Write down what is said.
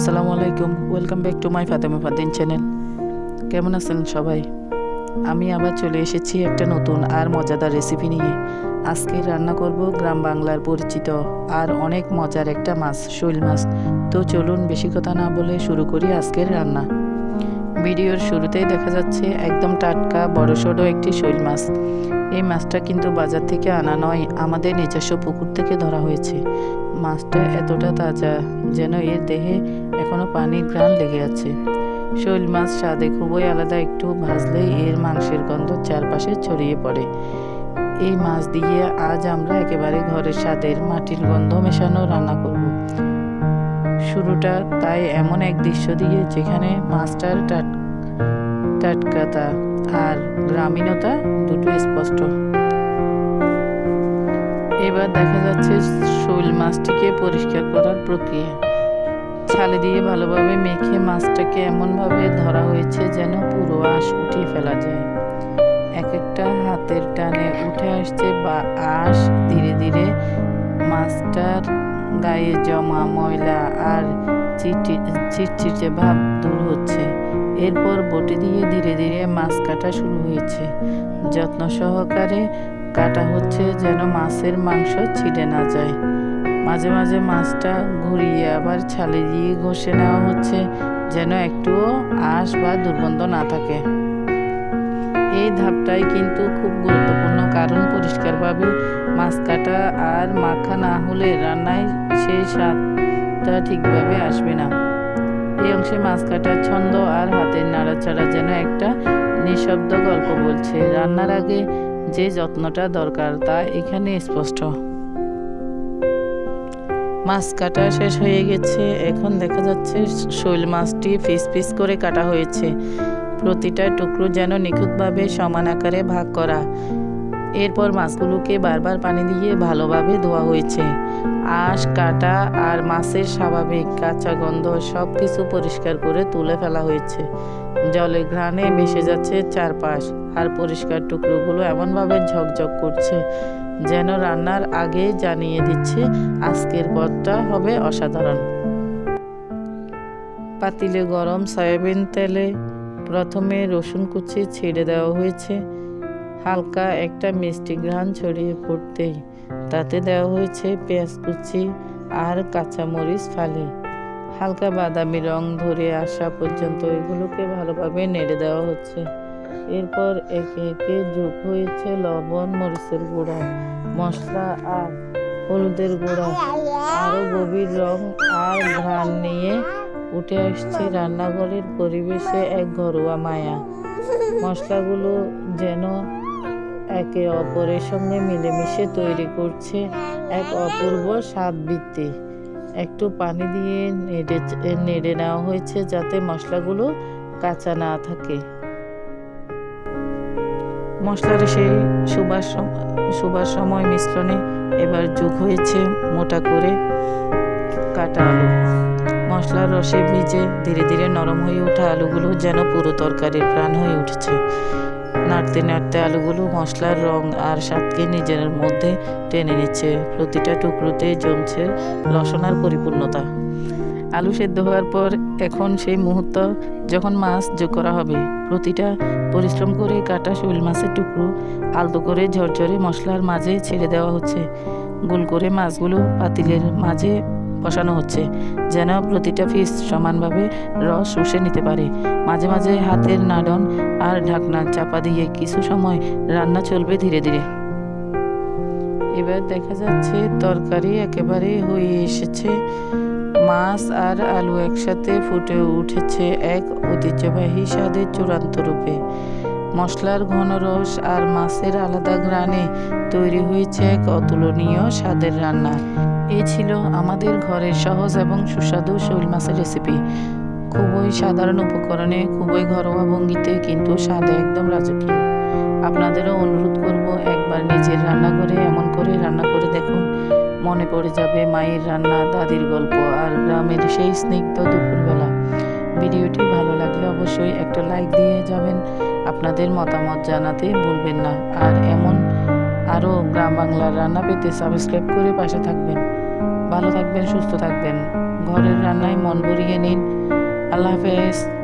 আসসালামু আলাইকুম। Welcome back to my Fatema Fadin channel কেমন আছেন সবাই? আমি আবার চলে এসেছি একটা নতুন আর মজাদার রেসিপি নিয়ে। আজকে রান্না করব গ্রাম বাংলার পরিচিত আর অনেক মজার একটা মাছ, শৈল মাছ। তো চলুন বেশি কথা না বলে শুরু করি আজকের রান্না। ভিডিওর শুরুতেই দেখা যাচ্ছে একদম টাটকা বড়সড় একটি শৈল মাছ। এই মাছটা কিন্তু বাজার থেকে আনা নয়, আমাদের নিজস্ব পুকুর থেকে ধরা হয়েছে। মাছটা এতটা তাজা যেন এর দেহে এখনও পানির ঘ্রাণ লেগে আছে। শৈল মাছ স্বাদে খুবই আলাদা, একটু ভাজলেই এর মাংসের গন্ধ চারপাশে ছড়িয়ে পড়ে। এই মাছ দিয়ে আজ আমরা একেবারে ঘরের স্বাদের মাটির গন্ধ মেশানো রান্না করব। শুরুটা তাই এমন এক দৃশ্য দিয়ে যেখানে মাছটার টাট, টাটকাতা আর গ্রামীণতা দুটো স্পষ্ট। এবার দেখা যাচ্ছে শৈল মাছটিকে পরিষ্কার করার প্রক্রিয়া। ছালে দিয়ে ভালোভাবে মেখে মাছটাকে এমনভাবে ধরা হয়েছে যেন পুরো আঁশ উঠিয়ে ফেলা যায়। এক একটা হাতের টানে উঠে আসছে বা আঁশ। ধীরে ধীরে মাছটার গায়ে জমা ময়লা আর চিটচিটে ভাব দূর হচ্ছে। এরপর বটি দিয়ে ধীরে ধীরে মাছ কাটা শুরু হয়েছে। যত্ন সহকারে কাটা হচ্ছে যেন মাছের মাংস ছিঁড়ে না যায়। মাঝে মাঝে মাছটা ঘুরিয়ে আবার ছালে দিয়ে ঘষে নেওয়া হচ্ছে, যেন একটুও আঁশ বা দুর্গন্ধ না থাকে। এই ধাপটাই কিন্তু খুব গুরুত্বপূর্ণ, কারণ পরিষ্কারভাবে মাছ কাটা আর মাখা না হলে রান্নায় সেই স্বাদটা ঠিকভাবে আসবে না। এই অংশে মাছ কাটার ছন্দ আর হাতের নাড়াচাড়া যেন একটা নিঃশব্দ গল্প বলছে। রান্নার আগে যে যত্নটা দরকার তা এখানে স্পষ্ট। মাছ কাটা শেষ হয়ে গেছে। এখন দেখা যাচ্ছে শৈল মাছটি পিস পিস করে কাটা হয়েছে। প্রতিটা টুকরো যেন নিখুঁতভাবে সমান আকারে ভাগ করা। এরপর মাছগুলোকে বারবার পানি দিয়ে ভালোভাবে ধোয়া হয়েছে। আঁশ, কাটা আর মাছের স্বাভাবিক কাঁচা গন্ধ সব কিছু পরিষ্কার করে তুলে ফেলা হয়েছে। জলে ঘ্রাণে ভেসে যাচ্ছে চারপাশ। আর পরিষ্কার টুকরোগুলো এমনভাবে ঝকঝক করছে যেন রান্নার আগে জানিয়ে দিচ্ছে আজকের পদটা হবে অসাধারণ। পাতিলে গরম সয়াবিন তেলে প্রথমে রসুন কুচি ছেড়ে দেওয়া হয়েছে। হালকা একটা মিষ্টি ঘ্রাণ ছড়িয়ে পড়তেই তাতে দেওয়া হয়েছে পেঁয়াজ কুচি আর কাঁচামরিচ ফালি। হালকা বাদামি রং ধরে আসা পর্যন্ত এগুলোকে ভালোভাবে নেড়ে দেওয়া হচ্ছে। এরপর একে একে যোগ হয়েছে লবণ, মরিচের গুঁড়া, মশলা আর হলুদের গুঁড়া। আরও গভীর রং আর ঘ্রাণ নিয়ে উঠে আসছে রান্নাঘরের পরিবেশে এক ঘরোয়া মায়া। মশলাগুলো যেন একে অপরের সঙ্গে মিলেমিশে তৈরি করছে এক অপূর্ব স্বাদ বৃত্তি একটু পানি দিয়ে নেড়ে নেড়ে নেওয়া হয়েছে যাতে মশলাগুলো কাঁচা না থাকে। মশলার সেই সুবাস সুবাস সময় মিশ্রণে এবার যোগ হয়েছে মোটা করে কাটা আলু। মশলার রসে ভিজে ধীরে ধীরে নরম হয়ে ওঠা আলুগুলো যেন পুরো তরকারির প্রাণ হয়ে উঠেছে। নাড়তে নাড়তে আলুগুলো মশলার রং আর স্বাদকে নিজের মধ্যে টেনে নিচ্ছে। প্রতিটা টুকরোতে জমছে রসনার পরিপূর্ণতা। আলু সেদ্ধ হওয়ার পর এখন সেই মুহূর্ত যখন মাছ যোগ করা হবে। প্রতিটা পরিশ্রম করে কাটা শৈল মাছের টুকরো আলতো করে ঝরঝরে মশলার মাঝে ছেড়ে দেওয়া হচ্ছে। গোল করে মাছগুলো পাতিলের মাঝে বসানো হচ্ছে যেন প্রতিটা পিস সমানভাবে রস শুষে নিতে পারে। মাঝে মাঝে হাতের নাড়ন আর ঢাকনা চাপা দিয়ে কিছু সময় রান্না চলবে ধীরে ধীরে। এবার দেখা যাচ্ছে তরকারি একেবারে হয়ে এসেছে। মাছ আর আলু একসাথে ফুটে উঠেছে এক ঐতিহ্যবাহী স্বাদের চূড়ান্ত রূপে। মশলার ঘন রস আর মাছের আলাদা ঘ্রাণে তৈরি হয়েছে এক অতুলনীয় স্বাদের রান্না। এই ছিল আমাদের ঘরের সহজ এবং সুস্বাদু শৈল মাছের রেসিপি খুবই সাধারণ উপকরণে, খুবই ঘরোয়া ভঙ্গিতে, কিন্তু স্বাদে একদম রাজকীয়। আপনাদেরও অনুরোধ করব একবার নিজের রান্না করে এমন করে রান্না করে দেখুন। মনে পড়ে যাবে মায়ের রান্না, দাদির গল্প আর গ্রামের সেই স্নিগ্ধ দুপুরবেলা। ভিডিওটি ভালো লাগলে অবশ্যই একটা লাইক দিয়ে যাবেন। আপনাদের মতামত জানাতে ভুলবেন না। আর এমন আরও গ্রাম বাংলার রান্না পেতে সাবস্ক্রাইব করে পাশে থাকবেন। ভালো থাকবেন, সুস্থ থাকবেন। ঘরের রান্নায় মন ভরিয়ে নিন। আল্লাহ হাফেজ।